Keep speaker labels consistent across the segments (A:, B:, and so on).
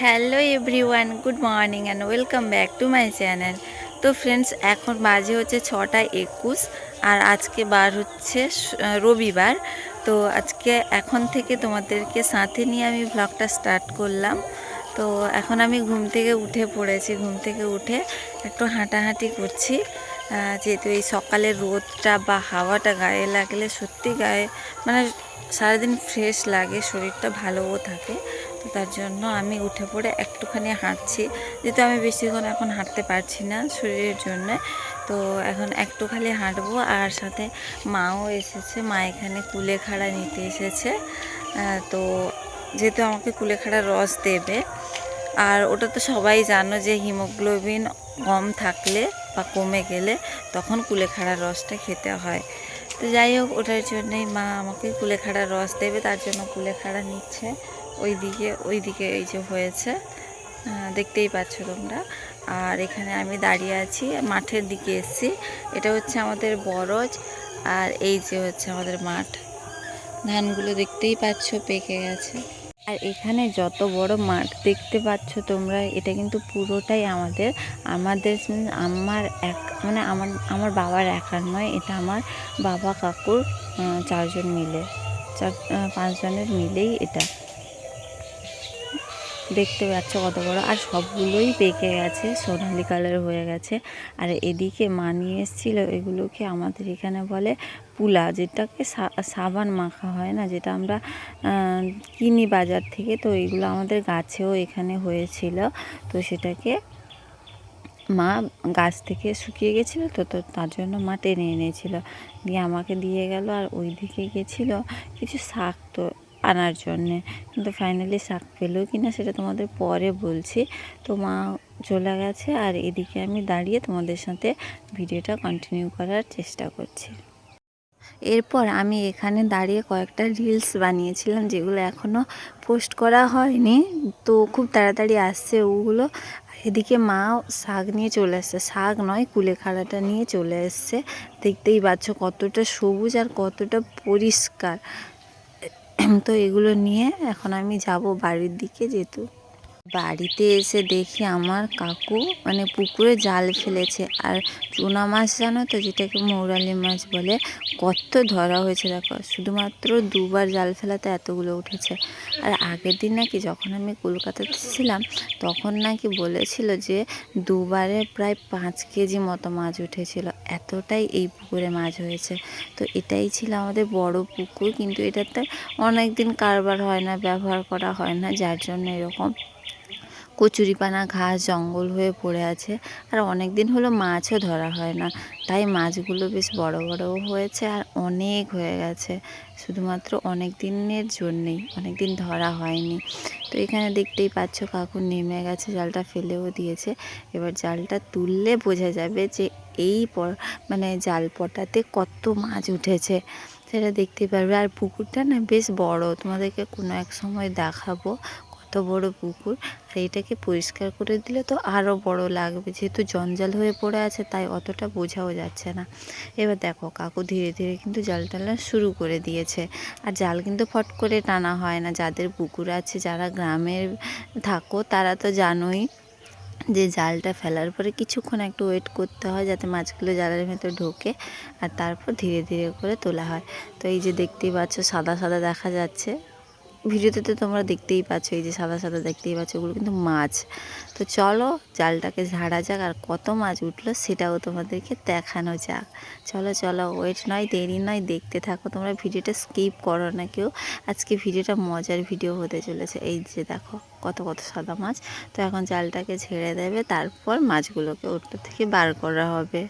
A: Hello everyone good morning and welcome back to my channel তো friends এখন বাজে হচ্ছে ছটা একুশ আর আজকে বার হচ্ছে রবিবার। তো আজকে এখন থেকে তোমাদেরকে সাথে নিয়ে আমি ব্লগটা স্টার্ট করলাম। তো এখন আমি ঘুম থেকে উঠে পড়েছি, ঘুম থেকে উঠে একটু হাঁটাহাঁটি করছি। যেহেতু এই সকালের রোদটা বা হাওয়াটা গায়ে লাগলে সত্যি গায়ে মানে সারাদিন ফ্রেশ লাগে, শরীরটা ভালোও থাকে। তো তার জন্য আমি উঠে পড়ে একটুখানি হাঁটছি। যেহেতু আমি বেশিক্ষণ এখন হাঁটতে পারছি না শরীরের জন্য, তো এখন একটু খালি হাঁটবো। আর সাথে মাও এসেছে, মা এখানে কুলেখাড়া নিতে এসেছে। তো যেহেতু আমাকে কুলেখাড়ার রস দেবে, আর ওটা তো সবাই জানো যে হিমোগ্লোবিন কম থাকলে বা কমে গেলে তখন কুলেখাড়ার রসটা খেতে হয়। তো যাই হোক, ওটার জন্যই মা আমাকে কুলেখাড়ার রস দেবে, তার জন্য কুলেখাড়া নিচ্ছে। ওই দিকে ওই দিকে এই যে হয়েছে। দেখতেই পাচ্ছ তোমরা। আর এখানে আমি দাঁড়িয়ে আছি, মাঠের দিকে এসেছি। এটা হচ্ছে আমাদের বরজ, আর এই যে হচ্ছে আমাদের মাঠ। ধানগুলো দেখতেই পাচ্ছ, পেকে গেছে। আর এখানে যত বড় মাঠ দেখতে পাচ্ছ তোমরা, এটা কিন্তু পুরোটাই আমাদের আমাদের আমার এক মানে আমার আমার বাবার একার নয়, এটা আমার বাবা, কাকুর চারজন মিলে, চার পাঁচজনের মিলেই এটা। দেখতে পাচ্ছ কত বড়। আর সবগুলোই পেকে গেছে, সোনালি কালার হয়ে গেছে। আর এদিকে মা নিয়ে এসেছিল, এগুলোকে আমাদের এখানে বলে পুলা, যেটাকে সাবান মাখা হয় না, যেটা আমরা কিনি বাজার থেকে। তো এগুলো আমাদের গাছেও এখানে হয়েছিল। তো সেটাকে মা গাছ থেকে শুকিয়ে গেছিল, তো তো তার জন্য মা টেনে এনেছিল। দিয়ে আমাকে দিয়ে গেল, আর ওই দিকে গেছিল কিছু শাক তো আনার জন্যে। কিন্তু ফাইনালি শাক পেল কি না সেটা তোমাদের পরে বলছি। তো মা চলে গেছে আর এদিকে আমি দাঁড়িয়ে তোমাদের সাথে ভিডিওটা কন্টিনিউ করার চেষ্টা করছি। এরপর আমি এখানে দাঁড়িয়ে কয়েকটা রিলস বানিয়েছিলাম যেগুলো এখনও পোস্ট করা হয়নি। তো খুব তাড়াতাড়ি আসছে ওগুলো। এদিকে মা শাক নিয়ে চলে এসছে। শাক নয়, কুলেখাড়াটা নিয়ে চলে এসছে। দেখতেই পাচ্ছ কতটা সবুজ আর কতটা পরিষ্কার। তো এগুলো নিয়ে এখন আমি যাব বাড়ির দিকে যেহেতু। বাড়িতে এসে দেখি আমার কাকু মানে পুকুরে জাল ফেলেছে। আর চুনা মাছ জানো তো, যেটাকে মৌরালি মাছ বলে, কত ধরা হয়েছে দেখো। শুধুমাত্র দুবার জাল ফেলাতে এতগুলো উঠেছে। আর আগের দিন নাকি যখন আমি কলকাতাতে ছিলাম, তখন নাকি বলেছিল যে দুবারে প্রায় পাঁচ কেজি মতো মাছ উঠেছিল। এতটাই এই পুকুরে মাছ হয়েছে। তো এটাই ছিল আমাদের বড় পুকুর, কিন্তু এটাতে অনেক দিন কারবার হয় না, ব্যবহার করা হয় না, যার জন্য এরকম কচুরিপানা ঘাস জঙ্গল হয়ে পড়ে আছে। আর অনেক দিন হলো মাছও ধরা হয় না। তাই মাছগুলো বেশ বড় বড়ও হয়েছে আর অনেক হয়ে গেছে। শুধুমাত্র অনেক দিনের জন্যেই অনেক দিন ধরা হয়নি। তো এখানে দেখতেই পাচ্ছ কাকু নেমে গেছে, জালটা ফেলেও দিয়েছে। এবার জালটা তুললে বোঝা যাবে যে এই মানে জাল পটাতে কত মাছ উঠেছে। সেটা দেখতে পারবে। আর পুকুরটা না বেশ বড়, তোমাদেরকে কোনো এক সময় দেখাবো। কত বড় পুকুর আর এটাকে পরিষ্কার করে দিলে তো আরও বড় লাগবে। যেহেতু জঞ্জাল হয়ে পড়ে আছে, তাই অতটা বোঝাও যাচ্ছে না। এবার দেখো, কাকু ধীরে ধীরে কিন্তু জাল টানা শুরু করে দিয়েছে। আর জাল কিন্তু ফট করে টানা হয় না। যাদের পুকুর আছে, যারা গ্রামের থাকো, তারা তো জানোই যে জালটা ফেলার পরে কিছুক্ষণ একটু ওয়েট করতে হয় যাতে মাছগুলো জালের ভেতর ঢোকে আর তারপর ধীরে ধীরে করে তোলা হয়। তো এই যে দেখতেই পাচ্ছ, সাদা সাদা দেখা যাচ্ছে। ভিডিওতে তো তোমরা দেখতেই পাচ্ছ, এই যে সাদা সাদা দেখতেই পাচ্ছ, ওগুলো কিন্তু মাছ। তো চলো, জালটাকে ঝাড়া যাক, আর কত মাছ উঠল সেটাও তোমাদেরকে দেখানো যাক। চলো চলো ওয়েট নয়, দেরি নয়, দেখতে থাকো, তোমরা ভিডিওটা স্কিপ করো না কেউ। আজকে ভিডিওটা মজার ভিডিও হতে চলেছে। এই যে দেখো, কত কত সাদা মাছ। তো এখন জালটাকে ছেড়ে দেবে, তারপর মাছগুলোকে ওটা থেকে বার করা হবে।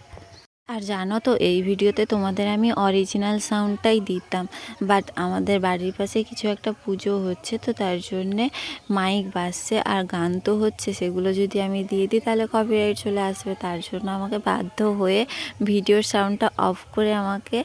A: আর জানো তো, এই ভিডিওতে তোমাদের আমি অরিজিনাল সাউন্ডটাই দিতাম বাট আমাদের বাড়ির পাশে কিছু একটা পুজো হচ্ছে, তো তার জন্যে মাইক বাজছে আর গান তো হচ্ছে, সেগুলো যদি আমি দিয়ে দিই তাহলে কপিরাইট চলে আসবে, তার জন্য আমাকে বাধ্য হয়ে ভিডিওর সাউন্ডটা অফ করে আমাকে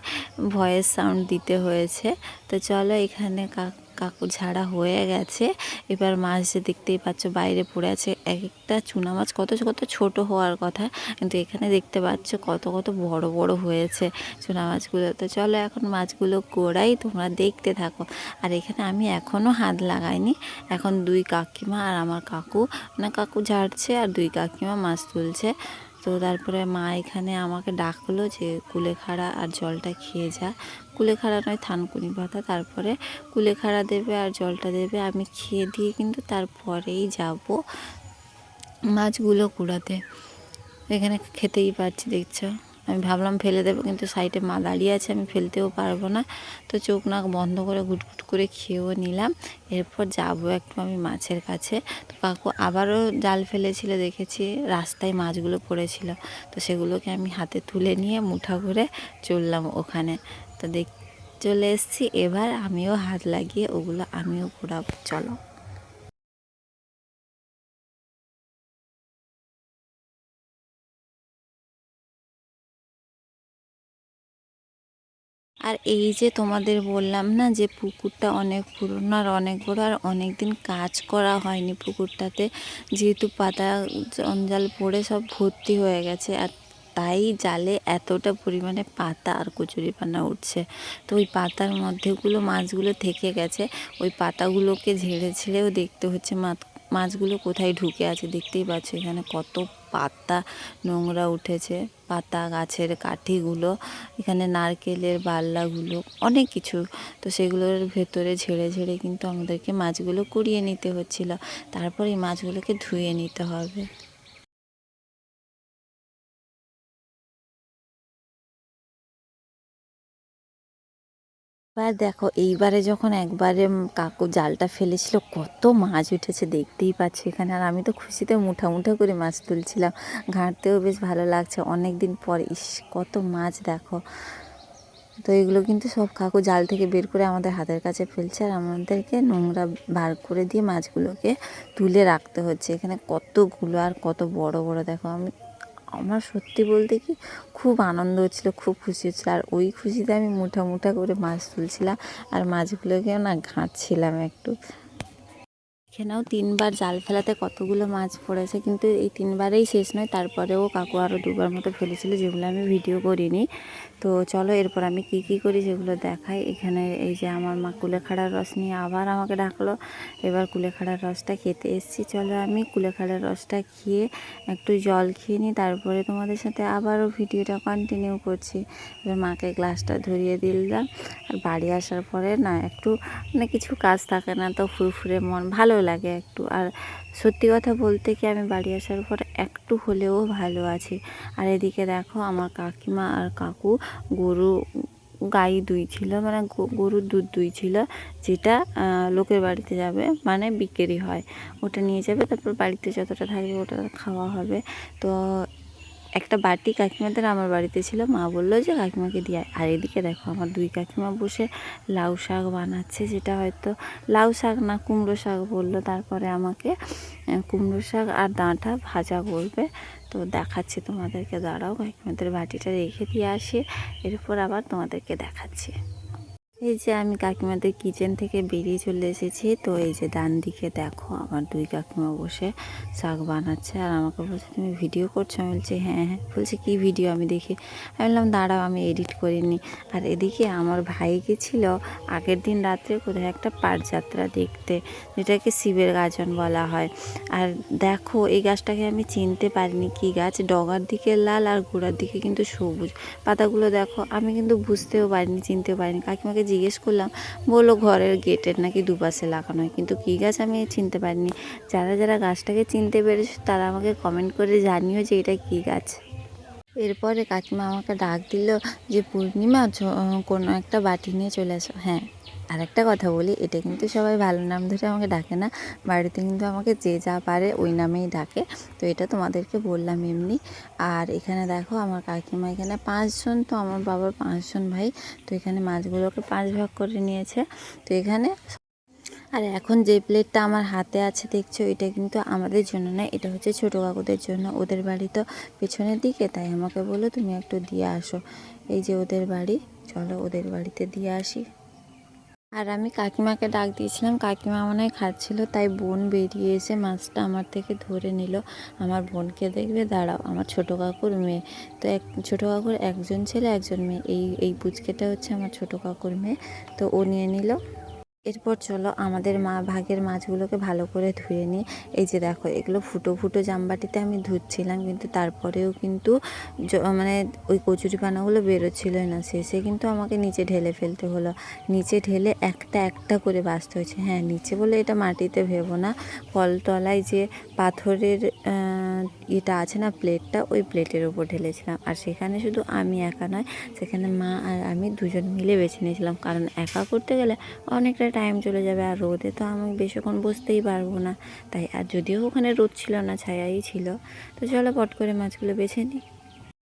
A: ভয়েস সাউন্ড দিতে হয়েছে, তো চলো এখানে কা- কাকু ঝাড়া হয়ে গেছে। এবার মাছ যে দেখতেই পাচ্ছ বাইরে পড়ে আছে। এক একটা চুনা মাছ কত কত ছোট হওয়ার কথা। কিন্তু এখানে দেখতে পাচ্ছ কত কত বড় বড় হয়েছে চুনা মাছগুলো। তো চলো এখন মাছগুলো গোড়াই তোমরা দেখতে থাকো। আর এখানে আমি এখনও হাত লাগাইনি। এখন দুই কাকিমা আর আমার কাকু। মানে কাকু ঝাড়ছে আর দুই কাকিমা মাছ তুলছে। তো তারপরে মা এখানে আমাকে ডাকলো যে, কুলেখাড়া আর জলটা খেয়ে যা। কুলেখাড়া নয় থানকুনি পাতা তারপরে কুলেখাড়া দেবে আর জলটা দেবে, আমি খেয়ে দিয়ে কিন্তু তারপরেই যাব মাছগুলো কুড়াতে। এখানে খেতেই পারছি দেখছ? আমি ভাবলাম ফেলে দেবো, কিন্তু সাইডে মা দাঁড়িয়ে আছে, আমি ফেলতেও পারব না। তো চোখ নাক বন্ধ করে গুটগুট করে খেয়েও নিলাম। এরপর যাব একটু আমি মাছের কাছে। তো কাকু আবারও জাল ফেলেছিল, দেখেছি রাস্তায় মাছগুলো পড়েছিল। তো সেগুলোকে আমি হাতে তুলে নিয়ে মুঠা করে চললাম ওখানে। তো দেখ, চলে এসেছি। এবার আমিও হাত লাগিয়ে ওগুলো আমিও ঘোরাবো চলো। আর এই যে তোমাদের বললাম না যে পুকুরটা অনেক পুরনো আর অনেক বড় আর অনেক দিন কাজ করা হয়নি পুকুরটাতে, যেহেতু পাতা জঞ্জাল পড়ে সব ভর্তি হয়ে গেছে আর তাই জালে এতটা পরিমাণে পাতা আর কচুরি পানা উঠছে। তো ওই পাতার মধ্যেগুলো মাছগুলো থেকে গেছে, ওই পাতাগুলোকে ঝেড়ে ঝেড়েও দেখতে হচ্ছে মাছ মাছগুলো কোথায় ঢুকে আছে দেখতেই পাচ্ছ, এখানে কত পাতা নোংরা উঠেছে, পাতা গাছের কাঠিগুলো, এখানে নারকেলের বাল্লাগুলো, অনেক কিছু। তো সেগুলোর ভেতরে ঝেড়ে ঝেড়ে কিন্তু আমাদেরকে মাছগুলো কুড়িয়ে নিতে হচ্ছিল। তারপর এই মাছগুলোকে ধুয়ে নিতে হবে। এবার দেখো, এইবারে যখন একবারে কাকু জালটা ফেলেছিল, কত মাছ উঠেছে দেখতেই পাচ্ছি এখানে। আর আমি তো খুশিতে মুঠা মুঠা করে মাছ তুলছিলাম। ঘাঁটতেও বেশ ভালো লাগছে। অনেক দিন পর, ইস, কত মাছ দেখো। তো এগুলো কিন্তু সব কাকু জাল থেকে বের করে আমাদের হাতের কাছে ফেলছে। আর আমাদেরকে নোংরা বার করে দিয়ে মাছগুলোকে তুলে রাখতে হচ্ছে। এখানে কতগুলো আর কত বড় বড় দেখো, আমি আমার সত্যি বলতে কি খুব আনন্দ হচ্ছিল, খুব খুশি হচ্ছিল। আর ওই খুশিতে আমি মুঠা মুঠা করে মাছ তুলছিলাম আর মাছগুলোকেও না ঘাঁটছিলাম একটু। এখানেও তিনবার জাল ফেলাতে কতগুলো মাছ পড়েছে। কিন্তু এই তিনবারেই শেষ নয়, তারপরেও কাকু আরও দুবার মতো ফেলেছিল, যেগুলো আমি ভিডিও করিনি। তো চলো, এরপর আমি কি কি করি সেগুলো দেখাই। এখানে এই যে আমার মা কুলেখাড়ার রস নিয়ে আবার আমাকে ডাকলো। এবার কুলেখাড়ার রসটা খেতে এসেছি। চলো, আমি কুলেখাড়ার রসটা খেয়ে একটু জল খেয়ে নিই, তারপরে তোমাদের সাথে আবারও ভিডিওটা কন্টিনিউ করছি। এবার মাকে গ্লাসটা ধরিয়ে দিলাম। আর বাড়ি আসার পরে না, একটু মানে কিছু কাজ থাকে না, তো ফুরফুরে মন, ভালো লাগে একটু। আর সত্যি কথা বলতে কি আমি বাড়ি আসার পর একটু হলেও ভালো আছি। আর এদিকে দেখো আমার কাকিমা আর কাকু গরু গাই দুই ছিল মানে গরুর দুধ দুই ছিল, যেটা লোকের বাড়িতে যাবে মানে বিক্রি হয়। ওটা নিয়ে যাবে, তারপর বাড়িতে যতটা থাকবে ওটা খাওয়া হবে। তো একটা বাটি কাকিমাদের আমার বাড়িতে ছিল, মা বলল যে, কাকিমাকে দিয়ে আর এদিকে দেখো, আমার দুই কাকিমা বসে লাউ শাক বানাচ্ছে, যেটা হয়তো লাউ শাক না, কুমড়ো শাক বলল। তারপরে আমাকে কুমড়ো শাক আর ডাঁটা ভাজা করবে তো দেখাচ্ছি তোমাদেরকে, দাঁড়াও, কাকিমাদের বাটিটা রেখে দিয়ে আসি। এরপর আবার তোমাদেরকে দেখাচ্ছি। এই যে আমি কাকিমাদের কিচেন থেকে বেরিয়ে চলে এসেছি, তো এই যে ডান দিকে দেখো আমার দুই কাকিমা বসে শাক বানাচ্ছে আর আমাকে বলছে, তুমি ভিডিও করছ? আমি বলছি হ্যাঁ হ্যাঁ। বলছে, কী ভিডিও? আমি দেখি, আমি বললাম, দাঁড়াও, আমি এডিট করিনি। আর এদিকে আমার ভাই গেছিল আগের দিন রাত্রে কোথায় একটা পাটযাত্রা দেখতে, যেটাকে শিবের গাজন বলা হয়। আর দেখো, এই গাছটাকে আমি চিনতে পারিনি কী গাছ, ডগার দিকে লাল আর গোড়ার দিকে কিন্তু সবুজ। পাতাগুলো দেখো, আমি কিন্তু বুঝতেও পারিনি, চিনতেও পারিনি। কাকিমাকে জিজ্ঞেস করলাম, বলল ঘরের গেটের নাকি দুপাশে লাগানো হয়, কিন্তু কী গাছ আমি চিনতে পারিনি। যারা যারা গাছটাকে চিনতে পেরেছে তারা আমাকে কমেন্ট করে জানিও যে এটা কী গাছ। এরপরে কাকিমা আমাকে ডাক দিল যে, পূর্ণিমা কোনো একটা বাটি নিয়ে চলে আসো। হ্যাঁ আর একটা কথা বলি, এটা কিন্তু সবাই ভালো নাম ধরে আমাকে ডাকে না। বাড়িতে কিন্তু আমাকে যে যা পারে ওই নামেই ডাকে। তো এটা তোমাদেরকে বললাম এমনি। আর এখানে দেখো, আমার কাকিমা এখানে পাঁচজন, তো আমার বাবার পাঁচজন ভাই। তো এখানে মাছগুলোকে পাঁচ ভাগ করে নিয়েছে। তো এখানে আর এখন যে প্লেটটা আমার হাতে আছে, দেখছ, এটা কিন্তু আমাদের জন্য না, এটা হচ্ছে ছোটো কাকুদের জন্য। ওদের বাড়ি তো পেছনের দিকে, তাই আমাকে বলল, তুমি একটু দিয়ে আসো। এই যে ওদের বাড়ি, চলো ওদের বাড়িতে দিয়ে আসি। আর আমি কাকিমাকে ডাক দিয়েছিলাম, কাকিমা মনে হয় খাচ্ছিল, তাই বোন বেরিয়ে এসে মাছটা আমার থেকে ধরে নিল। আমার বোনকে দেখবে, দাঁড়াও, আমার ছোটো কাকুর মেয়ে। তো এক, ছোটো কাকুর একজন ছেলে, একজন মেয়ে। এই এই পুচকেটা হচ্ছে আমার ছোটো কাকুর মেয়ে। তো ও নিয়ে নিল। এরপর চলো আমাদের মা, ভাগের মাছগুলোকে ভালো করে ধুয়ে নিই। এই যে দেখো, এগুলো ফুটো ফুটো জামবাটিতে আমি ধুচ্ছিলাম, কিন্তু তারপরেও কিন্তু মানে ওই কচুরি পানাগুলো বেরোচ্ছিলই না। শেষে কিন্তু আমাকে নিচে ঢেলে ফেলতে হলো। নিচে ঢেলে একটা একটা করে বাঁচতে হয়েছে। হ্যাঁ নিচে বলে এটা মাটিতে ভেবো না। কলতলায় যে পাথরের ইয়েটা আছে না প্লেটটা, ওই প্লেটের ওপর ঢেলেছিলাম। আর সেখানে শুধু আমি একা নয়, সেখানে মা আর আমি দুজন মিলে বেছে নিয়েছিলাম। কারণ একা করতে গেলে অনেকটা টাইম চলে যাবে আর রোদে তো আমি বেশিক্ষণ বসতেই পারব না। তাই আর যদিও ওখানে রোদ ছিল না, ছায়াই ছিল। তো চলো পট করে মাছগুলো বেছে নিই।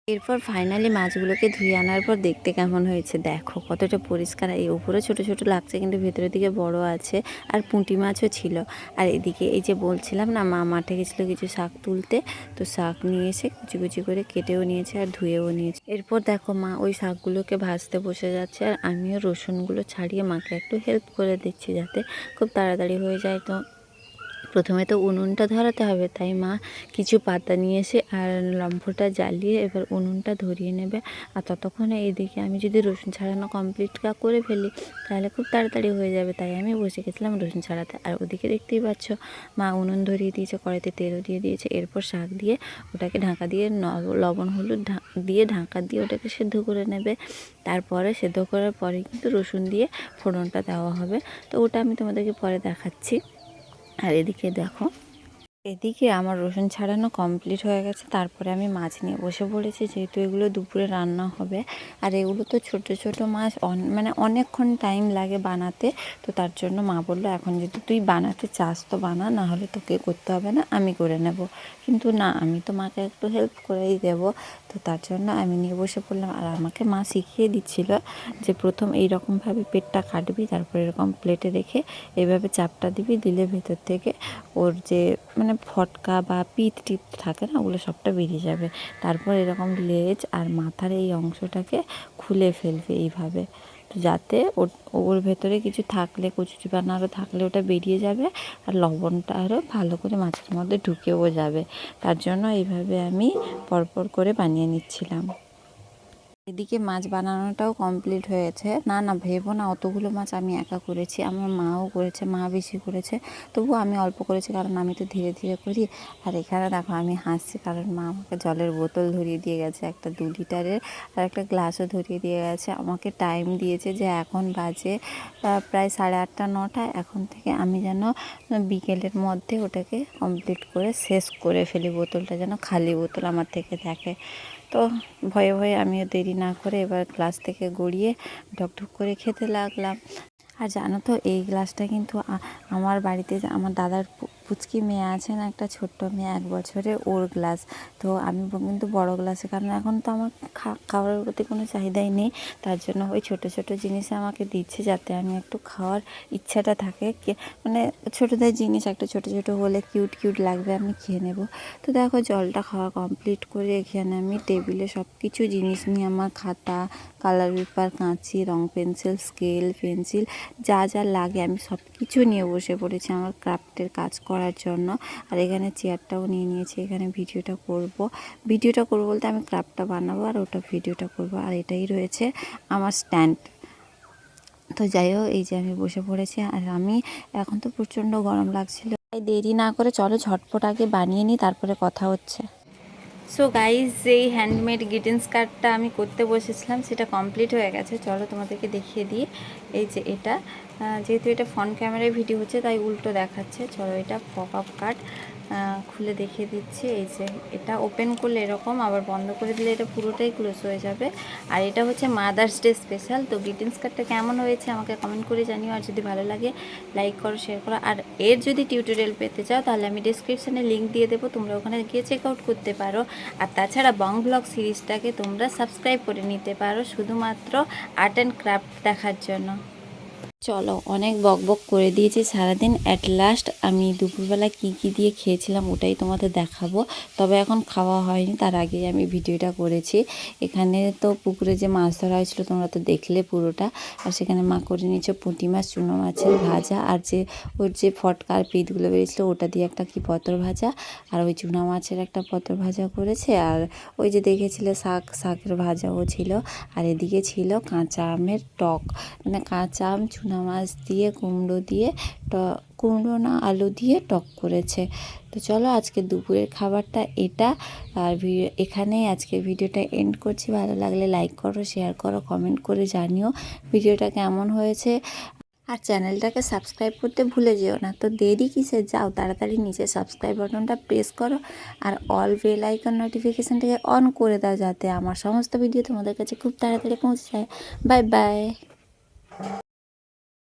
A: এরপর ফাইনালি মাছগুলোকে ধুয়ে আনার পর দেখতে কেমন হয়েছে? দেখো, কতটা পরিষ্কার। এই উপরে ছোট ছোট লাগছে, কিন্তু ভেতরের দিকে বড় আছে আর পুঁটি মাছও ছিল। আর এদিকে এই যে বলছিলাম না, মা মাঠে গেছিল কিছু শাক তুলতে, তো শাক নিয়ে এসে কুচি কুচি করে কেটেও নিয়েছে আর ধুয়েও নিয়েছে। এরপর দেখো মা, ওই শাকগুলোকে ভাজতে বসে যাচ্ছে আর আমিও রসুনগুলো ছাড়িয়ে মাকে একটু হেল্প করে দিচ্ছি যাতে খুব তাড়াতাড়ি হয়ে যায়। তো প্রথমে তো উনুনটা ধরাতে হবে, তাই মা কিছু পাতা নিয়ে এসে আর লম্ফটা জ্বালিয়ে এবার উনুনটা ধরিয়ে নেবে। আর ততক্ষণে এদিকে আমি যদি রসুন ছাড়ানো কমপ্লিট করে ফেলি, তাহলে খুব তাড়াতাড়ি হয়ে যাবে। তাই আমি বসে গেছিলাম রসুন ছাড়াতে। আর ওদিকে দেখতেই পাচ্ছ, মা উনুন ধরিয়ে দিয়েছে, কড়াইতে তেলও দিয়ে দিয়েছে। এরপর শাক দিয়ে ওটাকে ঢাকা দিয়ে লবণ, হলুদ দিয়ে ঢাকা দিয়ে ওটাকে সেদ্ধ করে নেবে। তারপরে সেদ্ধ করার পরে কিন্তু রসুন দিয়ে ফোড়নটা দেওয়া হবে। তো ওটা আমি তোমাদেরকে পরে দেখাচ্ছি। আর এদিকে দেখো। এদিকে আমার রসুন ছাড়ানো কমপ্লিট হয়ে গেছে। তারপরে আমি মাছ নিয়ে বসে পড়েছি, যেহেতু এগুলো দুপুরে রান্না হবে। আর এগুলো তো ছোট ছোট মাছ মানে অনেকক্ষণ টাইম লাগে বানাতে। তো তার জন্য মা বলল, এখন যদি তুই বানাতে চাস তো বানা, না হলে তোকে করতে হবে না, আমি করে নেব। কিন্তু না, আমি তো মাকে একটু হেল্প করেই দেব। তো তার জন্য আমি নিয়ে বসে পড়লাম। আর আমাকে মা শিখিয়ে দিচ্ছিল যে প্রথম এই রকমভাবে পেটটা কাটবি, তারপর এরকম প্লেটে রেখে এভাবে চাপটা দিবি, দিলে ভেতর থেকে ওর যে মানে ফটকা বা পিত টিপ থাকে না, ওগুলো সবটা বেরিয়ে যাবে। তারপর এরকম লেজ আর মাথার এই অংশটাকে খুলে ফেলবে এইভাবে। যাতে ওর- ভেতরে কিছু থাকলে কচুরিপানা আরও থাকলে ওটা বেরিয়ে যাবে আর লবণটা আরও ভালো করে মাছের মধ্যে ঢুকেও যাবে। তার জন্য এইভাবে আমি পরপর করে বানিয়ে নিচ্ছিলাম। এদিকে মাছ বানানোটাও কমপ্লিট হয়েছে। না না, ভেবো না, অতগুলো মাছ আমি একা করেছি। আমার মাও করেছে, মা বেশি করেছে। তবু আমি অল্প করেছি কারণ আমি তো ধীরে ধীরে করি। আর এখানে দেখো, আমি হাসছি কারণ মা আমাকে জলের বোতল ধরিয়ে দিয়ে গেছে, একটা দু লিটারের আর একটা গ্লাসও ধরিয়ে দিয়ে গেছে। আমাকে টাইম দিয়েছে যে এখন বাজে প্রায় সাড়ে আটটা, নটা। এখন থেকে আমি যেন বিকেলের মধ্যে ওটাকে কমপ্লিট করে শেষ করে ফেলি। বোতলটা যেন খালি বোতল আমার থেকে থাকে তো ভয়ে ভয়ে আমিও দেরি না করে এবার গ্লাস থেকে গড়িয়ে ঢকঢক করে খেতে লাগলাম। আর জানো তো, এই গ্লাসটা কিন্তু আমার বাড়িতে আমার দাদার পুচকি মেয়ে আছে না, একটা ছোট্ট মেয়ে, এক বছরের ওর গ্লাস। তো আমি কিন্তু বড় গ্লাসে, কারণ এখন তো আমার খাওয়ার প্রতি কোনো চাহিদাই নেই। তার জন্য ওই ছোট ছোট জিনিস আমাকে দিচ্ছে যাতে আমি একটু খাওয়ার ইচ্ছাটা থাকে। মানে ছোটোদের জিনিস একটা ছোট ছোট হলে কিউট কিউট লাগবে, আমি খেয়ে নেব। তো দেখো, জলটা খাওয়া কমপ্লিট করে এখানে আমি টেবিলে সব কিছু জিনিস নিয়ে, আমার খাতা কালার পেপার কাঁচি, রং পেন্সিল স্কেল পেন্সিল যা যা লাগে আমি সব কিছু নিয়ে বসে পড়েছি। আমার ক্রাফটের কাজ করার জন্য। আর এখানে চেয়ারটাও নিয়ে নিয়েছি, এখানে ভিডিওটা করব। ভিডিওটা করব বলতে আমি ক্রাফটটা বানাবো আর ওটা ভিডিওটা করব। আর এটাই রয়েছে আমার স্ট্যান্ড তো যাই হোক, এই যে আমি বসে পড়েছি আর আমি এখন তো প্রচণ্ড গরম লাগছিল। তাই দেরি না করে চলো ঝটপট আগে বানিয়ে নিই, তারপরে কথা হচ্ছে। সো গাইজ যেই হ্যান্ডমেড গ্রিটিংস কার্ডটা আমি করতে বসেছিলাম, সেটা কমপ্লিট হয়ে গেছে। চলো তোমাদেরকে দেখিয়ে দিই। এই যে এটা। যেহেতু এটা ফ্রন্ট ক্যামেরায় ভিডিও হচ্ছে, তাই উল্টো দেখাচ্ছে। চলো এটা পপ আপ কার্ড খুলে দেখিয়ে দিচ্ছি। এই যে, এটা ওপেন করলে এরকম, আবার বন্ধ করে দিলে এটা পুরোটাই ক্লোজ হয়ে যাবে। আর এটা হচ্ছে মাদার্স ডে স্পেশাল তো গ্রিটিংস কার্ডটা কেমন হয়েছে আমাকে কমেন্ট করে জানিও, আর যদি ভালো লাগে লাইক করো শেয়ার করো। আর এর যদি টিউটোরিয়াল পেতে চাও, তাহলে আমি ডিসক্রিপশানে লিঙ্ক দিয়ে দেবো, তোমরা ওখানে গিয়ে চেক আউট করতে পারো। আর তাছাড়া বং ব্লগ সিরিজটাকে তোমরা সাবস্ক্রাইব করে নিতে পারো, শুধুমাত্র আর্ট অ্যান্ড ক্রাফট দেখার জন্য। চলো, অনেক বক বক করে দিয়েছি সারাদিন। অ্যাট লাস্ট আমি দুপুরবেলা কি কি দিয়ে খেয়েছিলাম ওটাই তোমাদের দেখাবো। তবে এখন খাওয়া হয়নি, তার আগেই আমি ভিডিওটা করেছি। এখানে তো পুকুরে যে মাছ ধরা হয়েছিল, তোমরা তো দেখলে পুরোটা। আর সেখানে মা করে নিয়েছে, পুঁটি মাছ, চুনো মাছের ভাজা, আর যে ওর যে ফটকার পিঠগুলো বেরিয়েছিল, ওটা দিয়ে একটা কি পতর ভাজা, আর ওই চুনা মাছের একটা পতর ভাজা করেছে। আর ওই যে দেখেছিলে শাক, শাকের ভাজাও ছিল। আর এদিকে ছিল কাঁচা আমের টক। মানে কাঁচা আম, চুনা মাছ দিয়ে কুমড়ো দিয়ে ট, কুমড়ো না আলু দিয়ে টক করেছে। তো চলো আজকে দুপুরের খাবারটা এটা। আর ভি- এখানেই আজকে ভিডিওটা এন্ড করছি। ভালো লাগলে লাইক করো শেয়ার করো কমেন্ট করে জানিও ভিডিওটা কেমন হয়েছে। আর চ্যানেলটাকে সাবস্ক্রাইব করতে ভুলে যেও না। তো দেরি কিসে যাও তাড়াতাড়ি নিচে সাবস্ক্রাইব বাটনটা প্রেস করো। আর অল বেল আইকন নোটিফিকেশানটাকে অন করে দাও যাতে আমার সমস্ত ভিডিও তোমাদের কাছে খুব তাড়াতাড়ি পৌঁছে যায়। Bye bye